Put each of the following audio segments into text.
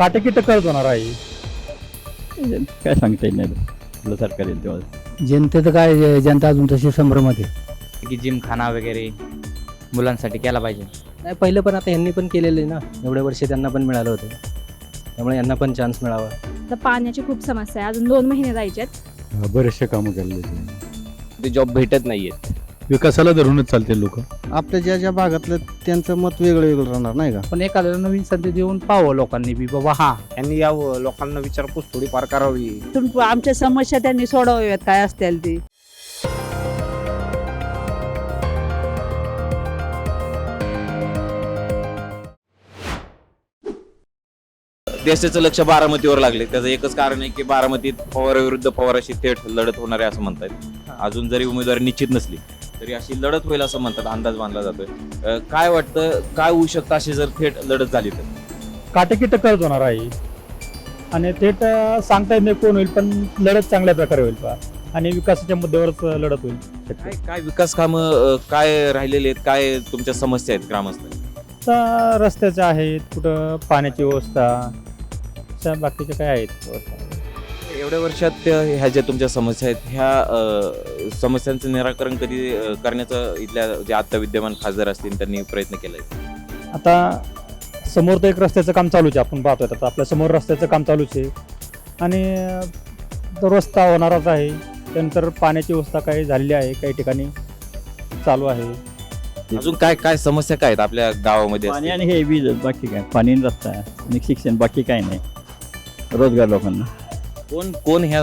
काटेकी टक्कर होणार आहे. काय सांगता येत नाही. आपलं सरकार येईल तेव्हा. जनतेचं काय जनता अजून तशी संभ्रमात आहे की जिमखाना वगैरे मुलांसाठी केला पाहिजे. नाही पहिलं पण आता यांनी पण केलेलं आहे ना. एवढे वर्ष त्यांना पण मिळालं होतं. त्यामुळे यांना पण चान्स मिळावा. तर पाण्याची खूप समस्या आहे. अजून दोन महिने जायचे बरेचसे कामं केलेले ते जॉब भेटत नाहीयेत. विकासाला धरूनच चालते लोक. आपल्या ज्या ज्या भागातलं त्यांचं मत वेगळं वेगळं राहणार नाही का? पण एखाद्याला नवीन संधी देऊन पाहावं लोकांनी बी बाबा हा. यांनी यावं लोकांना विचारपूस थोडीफार करावी. तुम आमच्या समस्या त्यांनी सोडवाव्यात काय असतील ती. देशाचं लक्ष बारामतीवर लागले. त्याचं एकच कारण आहे की बारामतीत पवाराविरुद्ध पवाराशी थेट लढत होणार आहे असं म्हणतात अजून जरी उमेदवारी निश्चित नसली तरी अशी लढत होईल असं म्हणतात अंदाज मानला जातोय. काय वाटतं काय होऊ शकतं अशी जर थेट लढत झाली तर? काटेकी टक्कर होणार आहे. आणि थेट सांगता येत नाही कोण होईल पण लढत चांगल्या प्रकारे होईल पहा. आणि विकासाच्या मुद्द्यावरच अं, लढत होईल. काय काय विकास कामं काय राहिलेले आहेत? काय तुमच्या समस्या आहेत ग्रामस्थ? रस्त्याच्या आहेत कुठं पाण्याची व्यवस्था बाकीच्या काय आहेत? व्यवस्था एवढ्या वर्षात त्या- ह्या ज्या तुमच्या समस्या आहेत ह्या अं, समस्यांचं निराकरण कधी अं, करण्याचं इथल्या जे आता विद्यमान खासदार असतील त्यांनी प्रयत्न केलाय? आता समोर तर एक रस्त्याचं काम चालूच आहे आपण पाहतोय आता. आपल्यासमोर रस्त्याचं काम चालूच आहे. आणि अं, तो रस्ता होणारच आहे. त्यानंतर पाण्याची व्यवस्था काही झालेली आहे काही ठिकाणी चालू आहे. अजून काय काय समस्या काय आहेत आपल्या गावामध्ये? पाणी असतील? आणि हे वीज बाकी काय? पाणी आणि रस्ता आणि शिक्षण बाकी काय नाही. रोजगार लोकांना. कोण कोण ह्या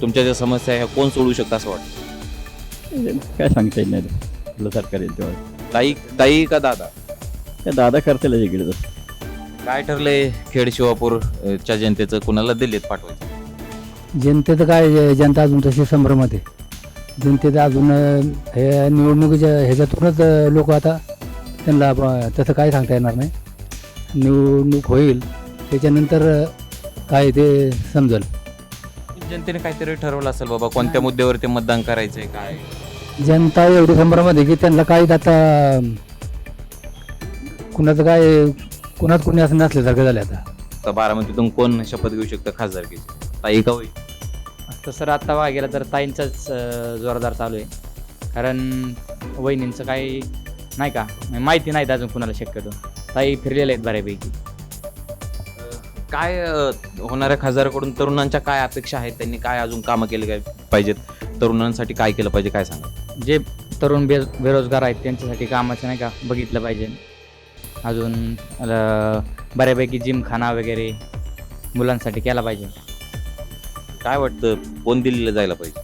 तुमच्या ज्या समस्या आहे ह्या कोण सोडू शकतं असं वाटतं? काय सांगता येत नाही. आपलं सरकार येईल तेव्हा ताई ताई का दादा? काय दादा करतील इकडे काय ठरलंय खेड शिवापूर अं, च्या जनतेचं? कुणाला दिल्लीत पाठवायचं? जनतेचं काय जनता अजून तशी संभ्रमात आहे. जनतेचं अजून अं, हे निवडणुकीच्या ह्याच्यातूनच लोक आता त्यांना ब- तसं काय सांगता येणार नाही. निवडणूक होईल त्याच्यानंतर अं, काय ते समजेल. जनतेने काहीतरी ठरवलं असेल बाबा कोणत्या मुद्द्यावर ते मतदान करायचंय काय? जनता एवढी संभ्रमात आहे की त्यांना काही आता कुणाचं काय कुणात कुणी असं नसल्यासारखं झालं आता. आता बारामतीतून कोण शपथ घेऊ शकतं खासदारकीची? ताई का होईल तसं आता बघा गेलं तर ताईंचाच अं, जोरदार चालू आहे. कारण वहिनींचं काही नाही का म्हणजे माहिती नाहीत अजून कुणाला शक्यतो. ताई फिरलेल्या आहेत बऱ्यापैकी. काय अं, होणाऱ्या खासदाराकडून तरुणांच्या काय अपेक्षा आहेत? त्यांनी काय अजून कामं केले काय पाहिजेत? तरुणांसाठी काय केलं पाहिजे काय सांगा? जे तरुण बे बेरोजगार आहेत त्यांच्यासाठी कामाचं नाही का बघितलं पाहिजे. अजून अं, बऱ्यापैकी जिमखाना वगैरे मुलांसाठी केला पाहिजे. काय वाटतं कोण दिल्लीला जायला पाहिजे?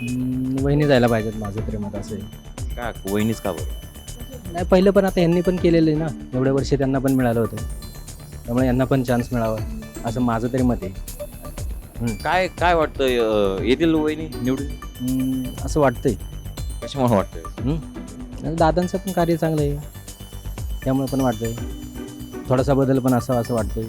हम्म, वहिनी जायला पाहिजेत माझं तरी मत असं आहे. का वहिनीच का बरं? नाही पहिलं पण आता यांनी पण केलेलं आहे ना. एवढे वर्ष त्यांना पण मिळालं होतं. त्यामुळे यांना पण चान्स मिळावा असं माझं तरी मत आहे. काय काय वाटतं अं, येतील वहिनी निवडून? हम्म, असं वाटतंय. कशामुळे वाटतं आणि दादांचं पण कार्य चांगलं आहे. त्यामुळे पण वाटतंय. थोडासा बदल पण असावा असं वाटतंय.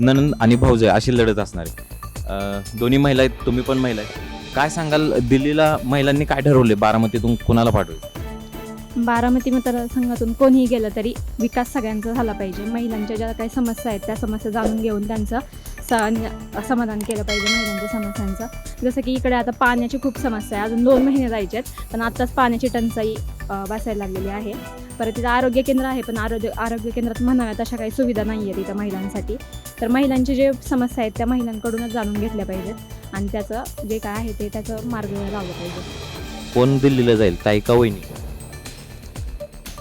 ननंद आणि भाऊजय अशी लढत असणार आहे. अं, दोन्ही महिला आहेत तुम्ही पण महिला आहे काय सांगाल दिल्लीला महिलांनी काय ठरवले बारामतीतून कुणाला पाठवायचं बारामती मतदारसंघातून कोणीही गेलं तरी विकास सगळ्यांचा झाला पाहिजे. महिलांच्या ज्या काही समस्या आहेत त्या समस्या जाणून घेऊन त्यांचं स समाधान केलं पाहिजे महिलांच्या समस्यांचं. जसं की इकडे आता पाण्याची खूप समस्या आहे. अजून दोन महिने जायचे आहेत पण आत्ताच पाण्याची टंचाई अ, भासायला लागलेली आहे. परत तिथं आरोग्य केंद्र आहे पण आरोग्य आरोग्य केंद्रात म्हणाव्यात अशा काही सुविधा नाही आहेत इथं महिलांसाठी. तर महिलांची जे समस्या आहेत त्या महिलांकडूनच जाणून घेतल्या पाहिजेत आणि त्याचं जे काय आहे ते त्याचं मार्ग लावलं पाहिजे. कोण दिल्लीला जाईल? ताई का वहिनी?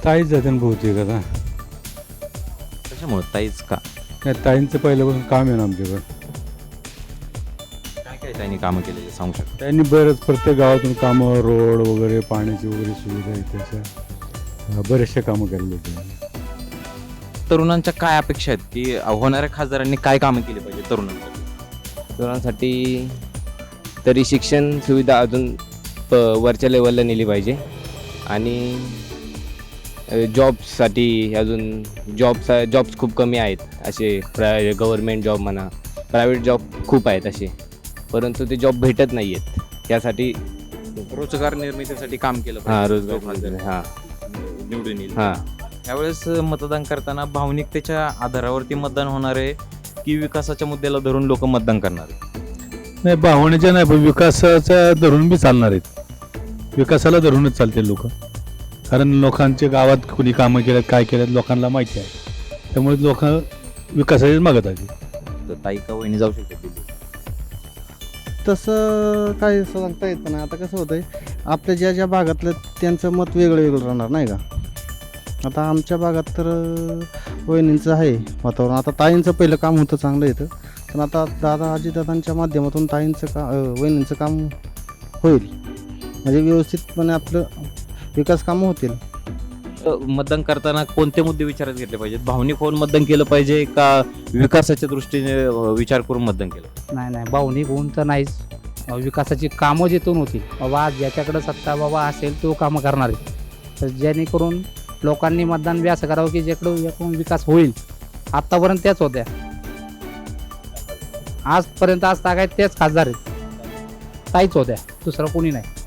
ताईच जाते बहुतेक आता. कशामुळे? ताईच का? नाही ताईंचं पहिल्यापासून काम आहे ना आमच्याकडं. काय काय त्यांनी कामं केलेली सांगू शकता? त्यांनी बरेच प्रत्येक गावातून कामं रोड वगैरे पाण्याची वगैरे सुविधा आहे त्याच्या. बरेचसे कामं केलेले त्यांनी. तरुणांच्या काय अपेक्षा आहेत? की होणाऱ्या खासदारांनी काय कामं केली पाहिजे तरुणांसाठी? तरुणांसाठी तरी शिक्षण सुविधा अजून प वरच्या लेवलला नेली पाहिजे. आणि जॉबसाठी अजून जॉबचा जॉब्स खूप कमी आहेत. असे प्राय गव्हर्मेंट जॉब म्हणा प्रायव्हेट जॉब खूप आहेत असे. परंतु ते जॉब भेटत नाही आहेत त्यासाठी रोजगार निर्मितीसाठी काम केलं हां रोजगार हां. निवडून येईल. हां. यावेळेस मतदान करताना भावनिकतेच्या आधारावरती मतदान होणार आहे की विकासाच्या मुद्द्याला धरून लोक मतदान करणार आहे नाही भावनेच्या नाही पण विकासाच्या धरून बी चालणार आहेत. विकासाला धरूनच चालते लोक. कारण लोकांच्या गावात कुणी कामं केल्यात काय केल्यात लोकांना माहिती आहे. त्यामुळे लोक विकासाचीच मागत आहेत तर ताई का वहिनी जाऊ शकते? तसं काही सांगता येत नाही. आता कसं होतंय आपल्या ज्या ज्या भागातलं त्यांचं मत वेगळं वेगळं राहणार नाही का? आता आमच्या भागात तर अं, वहिनींचं आहे वातावरण. आता ताईंचं पहिलं काम होतं चांगलं येतं पण आता दादा आजीदादांच्या माध्यमातून ताईंचं का अं, वहिनींचं काम होईल. म्हणजे व्यवस्थितपणे आपलं विकास कामं होतील. मतदान करताना कोणते मुद्दे विचारात घेतले पाहिजेत? भावनिक होऊन मतदान केलं पाहिजे का विकासाच्या दृष्टीने अ, विचार करून मतदान केलं? नाही नाही भावनिक होऊन तर नाहीच. अ, विकासाची कामं जिथून होतील बाबा आज ज्याच्याकडे सत्ता बाबा असेल तो कामं करणार आहे. तर जेणेकरून लोकांनी मतदान बी असं करावं की ज्याकडं एकूण विकास होईल. आत्तापर्यंत त्याच होत्या. आजपर्यंत आज तागायत तेच खासदार आहेत. ताईच होत्या दुसरं कोणी नाही.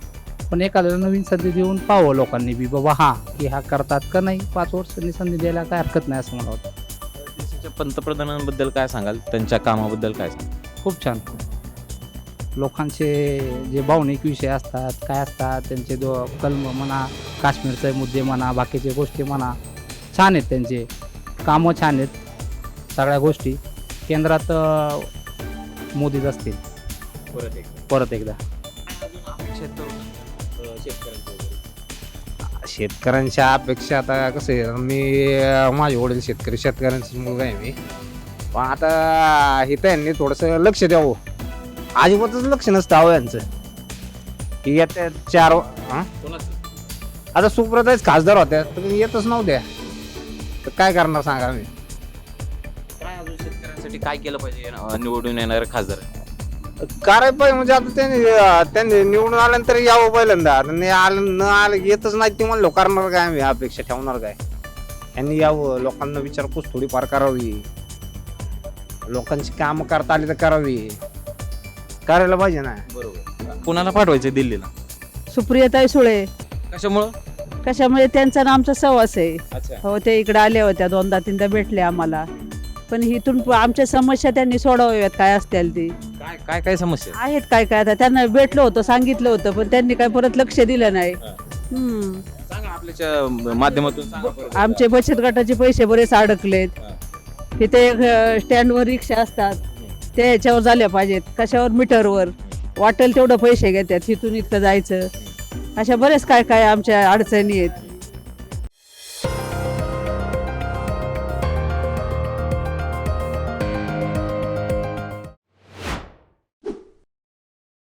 पण एखाद्याला नवीन संधी देऊन पाहावं लोकांनी बी बाबा हा की हा करतात का नाही? पाच वर्षांनी संधी द्यायला काय हरकत नाही असं मला वाटतं देशाच्या पंतप्रधानांबद्दल काय सांगाल? त्यांच्या कामाबद्दल काय सांगाल? खूप छान. लोकांचे जे भावनिक विषय असतात काय असतात त्यांचे दो कलम म्हणा काश्मीरचे मुद्दे म्हणा बाकीचे गोष्टी म्हणा छान आहेत त्यांचे. कामं छान आहेत सगळ्या गोष्टी. केंद्रात अं, मोदीच असतील. परत एकदा. शेतकऱ्यांच्या अपेक्षा आता कसं आहे मी अं, माझे वडील शेतकरी शेतकऱ्यांचा मुलगा आहे मी. पण आता इथं यांनी थोडंसं लक्ष द्यावं. अजिबातच लक्ष नसतं अहो यांचं. की येत्या चार हां? आता सुप्रताच खासदार होत्या तर येतच नव्हत्या. तर काय करणार सांगा मी काय अजून शेतकऱ्यांसाठी काय केलं पाहिजे अ, निवडून येणारे खासदार? करायला पाहिजे म्हणजे आता त्यांनी त्यांनी निवडून आल्यानंतर यावं पहिल्यांदा. आता नाही आलं न आलं येतच नाही ते म्हणलो करणार काय आम्ही? अपेक्षा ठेवणार काय? यांनी यावं लोकांना विचारपूस थोडीफार करावी. लोकांची कामं करता आली तर करावी. करायला पाहिजे ना. बरोबर. कुणाला पाठवायचं दिल्लीला? सुप्रियताई सुळे. कशामुळं? कशामुळे? त्यांचा आणि आमचा सहवास आहे. अच्छा. हो ते इकडे आल्या होत्या दोनदा तीनदा भेटले आम्हाला. पण इथून आमच्या समस्या त्यांनी सोडवाव्यात काय असतील ती. काय काय काय समस्या आहेत? काय काय आता. त्यांना भेटलं होतं सांगितलं होतं पण त्यांनी काय परत लक्ष दिलं नाही. हम्म. सांगा आपल्याच्या माध्यमातून सांगा परत. आमचे बचत गटाचे पैसे बरेच अडकलेत. तिथे अ, स्टँडवर रिक्षा असतात. ते ह्याच्यावर झाल्या पाहिजेत. कशावर? मीटरवर. वाटेल तेवढं पैसे घेतात. तिथून इतकं जायचं. अशा बरेच काय काय आमच्या अडचणी आहेत.